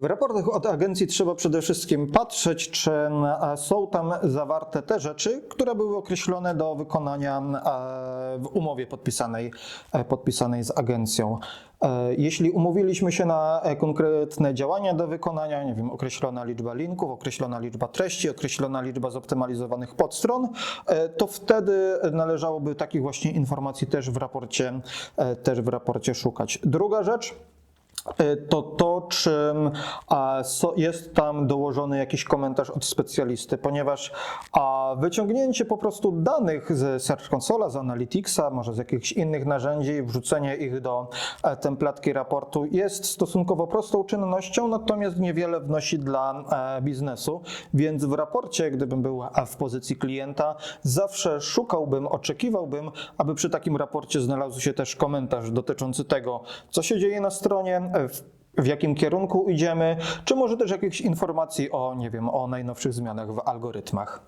W raportach od agencji trzeba przede wszystkim patrzeć, czy są tam zawarte te rzeczy, które były określone do wykonania w umowie podpisanej, e, podpisanej z agencją. E, Jeśli umówiliśmy się na e, konkretne działania do wykonania, nie wiem, określona liczba linków, określona liczba treści, określona liczba zoptymalizowanych podstron, to wtedy należałoby takich właśnie informacji też w raporcie, też w raporcie szukać. Druga rzecz, to to, czy a, so, jest tam dołożony jakiś komentarz od specjalisty, ponieważ wyciągnięcie po prostu danych z Search Consola, z Analyticsa, może z jakichś innych narzędzi, wrzucenie ich do e, templatki raportu jest stosunkowo prostą czynnością, natomiast niewiele wnosi dla e, biznesu, więc w raporcie, gdybym był e, w pozycji klienta, zawsze szukałbym, oczekiwałbym, aby przy takim raporcie znalazł się też komentarz dotyczący tego, co się dzieje na stronie, e, w jakim kierunku idziemy, czy może też jakichś informacji o, nie wiem, o najnowszych zmianach w algorytmach.